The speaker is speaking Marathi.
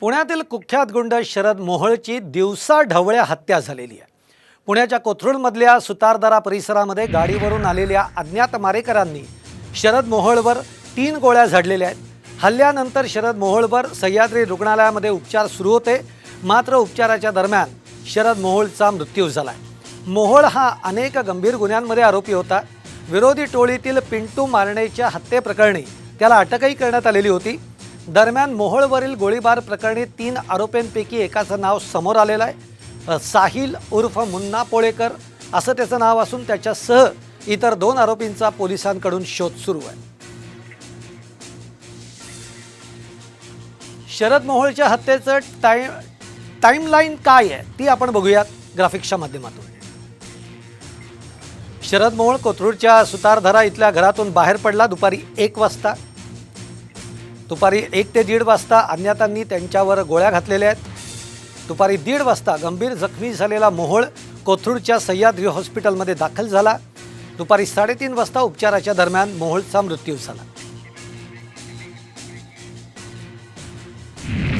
पुण्यातील कुख्यात गुंड शरद मोहळची दिवसा ढवळ्या हत्या झालेली आहे. पुण्याच्या कोथरूडमधल्या सुतारदरा परिसरामध्ये गाडीवरून आलेल्या अज्ञात मारेकरांनी शरद मोहोळवर तीन गोळ्या झाडलेल्या आहेत. हल्ल्यानंतर शरद मोहोळवर सह्याद्री रुग्णालयामध्ये उपचार सुरू होते. मात्र उपचाराच्या दरम्यान शरद मोहोळचा मृत्यू झाला आहे मोहोळ हा अनेक गंभीर गुन्ह्यांमध्ये आरोपी होता. विरोधी टोळीतील पिंटू मारणेच्या हत्येप्रकरणी त्याला अटकही करण्यात आलेली होती. दरम्यान मोहोळवरील गोळीबार प्रकरणी तीन आरोपींपैकी एकाचं नाव समोर आलेलं आहे. साहिल उर्फ मुन्ना पोळेकर असं त्याचं नाव असून त्याच्यासह इतर दोन आरोपींचा पोलिसांकडून शोध सुरू आहे. शरद मोहोळच्या हत्येचं टाईम टाईमलाईन काय आहे ती आपण बघूयात ग्राफिक्सच्या माध्यमातून. शरद मोहोळ कोथरूडच्या सुतारधरा इथल्या घरातून बाहेर पडला दुपारी एक वाजता. दुपारी एक ते दीड वाजता अज्ञातांनी त्यांच्यावर गोळ्या घातलेल्या आहेत. दुपारी दीड वाजता गंभीर जखमी झालेला मोहोळ कोथरूडच्या सह्याद्री हॉस्पिटलमध्ये दाखल झाला. दुपारी साडेतीन वाजता उपचाराच्या दरम्यान मोहोळचा मृत्यू झाला.